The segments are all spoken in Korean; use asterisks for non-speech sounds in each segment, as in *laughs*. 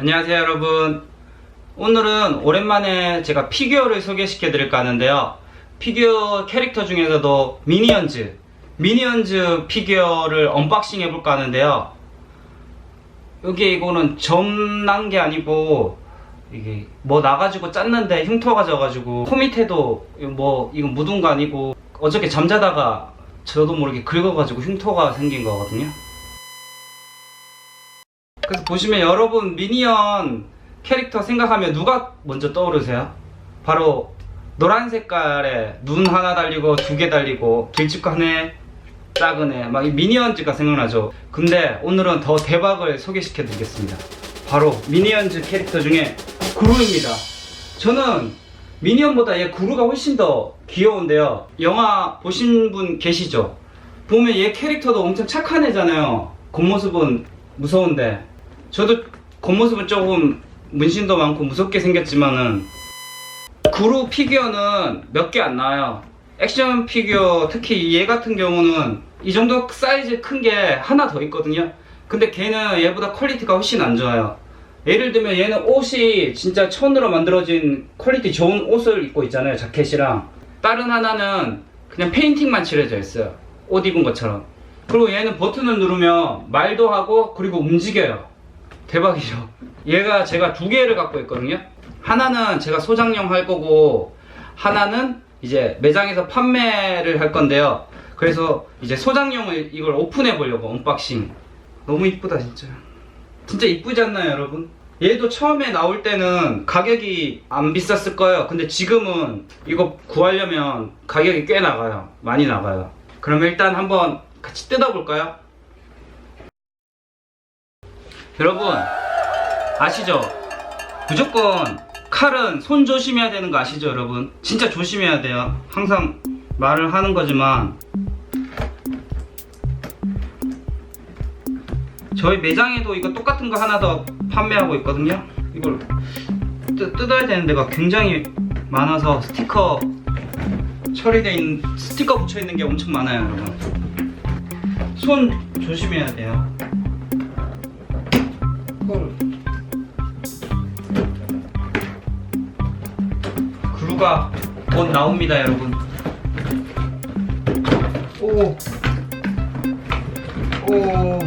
안녕하세요 여러분. 오늘은 오랜만에 제가 피규어를 소개시켜 드릴까 하는데요. 피규어 캐릭터 중에서도 미니언즈 미니언즈 피규어를 언박싱 해볼까 하는데요. 여기 이거는 점 난 게 아니고 이게 뭐 나가지고 짰는데 흉터가 져가지고 코 밑에도 뭐 이거 묻은 거 아니고 어저께 잠자다가 저도 모르게 긁어가지고 흉터가 생긴 거거든요 그래서 보시면 여러분 미니언 캐릭터 생각하면 누가 먼저 떠오르세요? 바로 노란 색깔에 눈 하나 달리고 두 개 달리고 길쭉한 애 작은 애막 미니언즈가 생각나죠? 근데 오늘은 더 대박을 소개시켜 드리겠습니다. 바로 미니언즈 캐릭터 중에 구루입니다. 저는 미니언보다 얘 구루가 훨씬 더 귀여운데요. 영화 보신 분 계시죠? 보면 얘 캐릭터도 엄청 착한 애잖아요. 겉모습은 무서운데 저도 겉모습은 조금 문신도 많고 무섭게 생겼지만은 구루 피규어는 몇 개 안 나와요. 액션 피규어 특히 얘 같은 경우는 이 정도 사이즈 큰 게 하나 더 있거든요. 근데 걔는 얘보다 퀄리티가 훨씬 안 좋아요. 예를 들면 얘는 옷이 진짜 천으로 만들어진 퀄리티 좋은 옷을 입고 있잖아요. 자켓이랑. 다른 하나는 그냥 페인팅만 칠해져 있어요. 옷 입은 것처럼. 그리고 얘는 버튼을 누르면 말도 하고 그리고 움직여요. 대박이죠. 얘가 제가 두 개를 갖고 있거든요. 하나는 제가 소장용 할 거고 하나는 이제 매장에서 판매를 할 건데요. 그래서 이제 소장용을 이걸 오픈해 보려고 언박싱. 너무 이쁘다 진짜. 진짜 이쁘지 않나요, 여러분? 얘도 처음에 나올 때는 가격이 안 비쌌을 거예요. 근데 지금은 이거 구하려면 가격이 꽤 나가요. 많이 나가요. 그럼 일단 한번 같이 뜯어볼까요? 여러분 아시죠? 무조건 칼은 손 조심해야 되는 거 아시죠 여러분? 진짜 조심해야 돼요. 항상 말을 하는 거지만. 저희 매장에도 이거 똑같은 거 하나 더 판매하고 있거든요. 이걸 뜯, 뜯어야 되는 데가 굉장히 많아서 스티커 처리돼 있는 스티커 붙여 있는 게 엄청 많아요 여러분. 손 조심해야 돼요 헐. 그루가 곧 나옵니다, 여러분. 오. 오.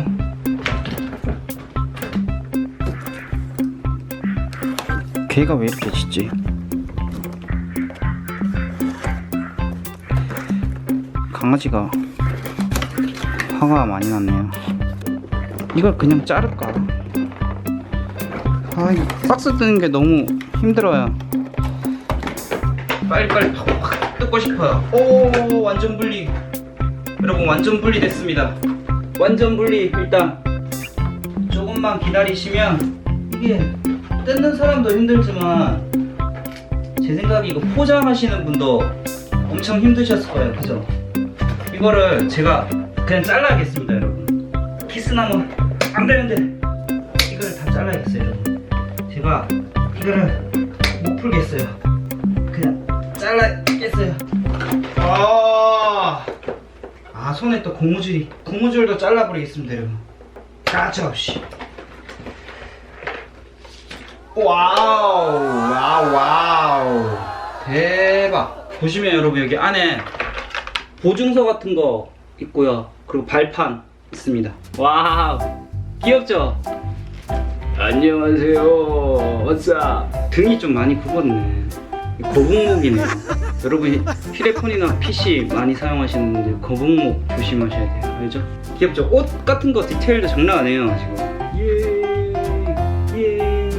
걔가 왜 이렇게 짖지? 강아지가 화가 많이 났네요. 이걸 그냥 자를까? 아, 이거 박스 뜨는 게 너무 힘들어요. 빨리빨리 확 뜯고 싶어요. 오, 완전 분리. 여러분, 완전 분리 됐습니다. 완전 분리. 일단, 조금만 기다리시면, 이게, 뜯는 사람도 힘들지만, 제 생각에 이거 포장하시는 분도 엄청 힘드셨을 거예요. 그죠? 이거를 제가 그냥 잘라야겠습니다, 여러분. 키스나무 안 되는데, 이거를 다 잘라야겠어요. 제가 이거를 못 풀겠어요. 그냥 잘라겠어요. 아, 아 손에 또 고무줄이 고무줄도 잘라버리겠습니다, 여러분. 가차 없이. 와우, 와우, 와우, 대박. 보시면 여러분 여기 안에 보증서 같은 거 있고요. 그리고 발판 있습니다. 와우, 귀엽죠? 안녕하세요. 어싸. 등이 좀 많이 굽었네. 거북목이네. *laughs* 여러분 휴대폰이나 PC 많이 사용하시는데 거북목 조심하셔야 돼요. 알죠? 귀엽죠? 옷 같은 거 디테일도 장난 아니에요 지금. 예, 예,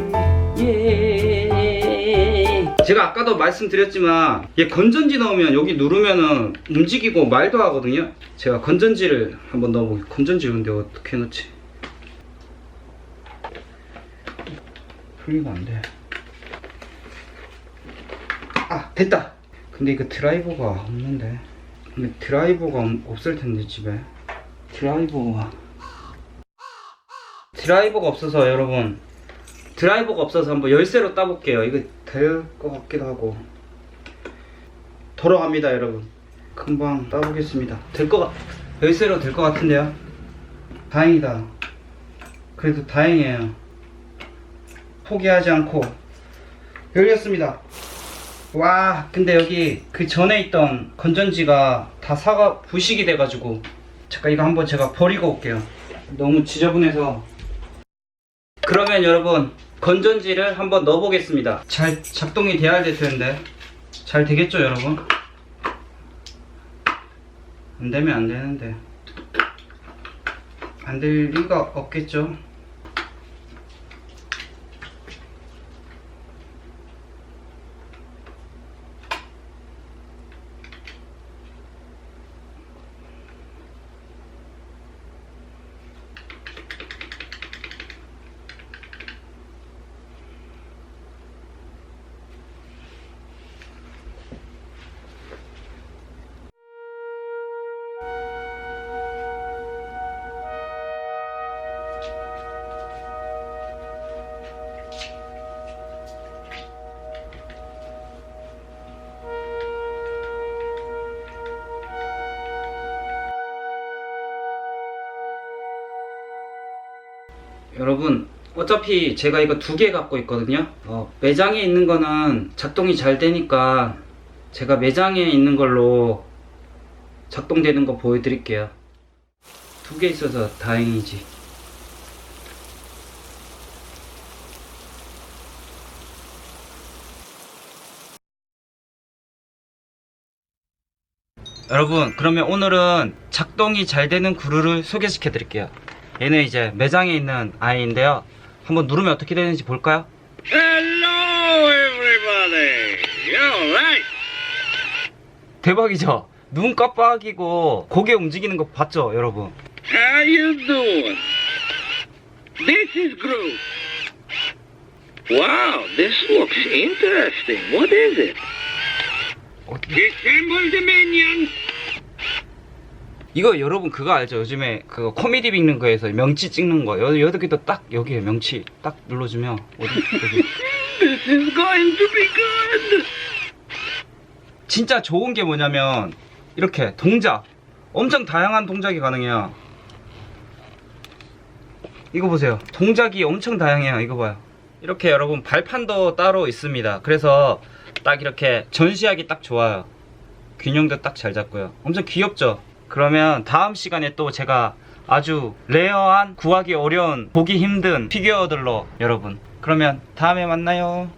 예. 제가 아까도 말씀드렸지만 얘 건전지 넣으면 여기 누르면은 움직이고 말도 하거든요. 제가 건전지를 한번 넣어보게. 건전지 근데 어떻게 넣지? 풀리가 안 돼. 아 됐다. 근데 이거 드라이버가 없는데. 근데 드라이버가 없- 없을 텐데 집에. 드라이버가. 드라이버가 없어서 여러분. 드라이버가 없어서 한번 열쇠로 따볼게요. 이거 될 것 같기도 하고. 돌아갑니다 여러분. 금방 따보겠습니다. 될 것 같... 열쇠로 될 것 같은데요? 다행이다. 그래도 다행이에요 포기하지 않고 열렸습니다. 와, 근데 여기 그 전에 있던 건전지가 다 사가 부식이 돼가지고 잠깐 이거 한번 제가 버리고 올게요. 너무 지저분해서. 그러면 여러분 건전지를 한번 넣어보겠습니다. 잘 작동이 돼야 될 텐데 잘 되겠죠, 여러분? 안 되면 안 되는데 안 될 리가 없겠죠. 여러분 어차피 제가 이거 두 개 갖고 있거든요. 어, 매장에 있는 거는 작동이 잘 되니까 제가 매장에 있는 걸로 작동되는 거 보여드릴게요. 두 개 있어서 다행이지. 여러분 그러면 오늘은 작동이 잘 되는 구루를 소개시켜 드릴게요 얘는 이제 매장에 있는 아이인데요 한번 누르면 어떻게 되는지 볼까요? Hello, everybody. All right. 대박이죠? 눈 깜빡이고 고개 움직이는 거 봤죠 여러분 How you doing? This is Groove. Wow, this looks interesting. What is it? Disassemble the minions. 이거 여러분 그거 알죠? 요즘에 그 코미디 빅는 거에서 명치 찍는 거. 여, 여기도 딱 여기에 명치 딱 눌러주면 어디 This is going to be good. 진짜 좋은 게 뭐냐면 이렇게 동작. 엄청 다양한 동작이 가능해요. 이거 보세요. 동작이 엄청 다양해요. 이거 봐요. 이렇게 여러분 발판도 따로 있습니다. 그래서 딱 이렇게 전시하기 딱 좋아요. 균형도 딱 잘 잡고요. 엄청 귀엽죠 그러면 다음 시간에 또 제가 아주 레어한 구하기 어려운 보기 힘든 피규어들로 여러분 그러면 다음에 만나요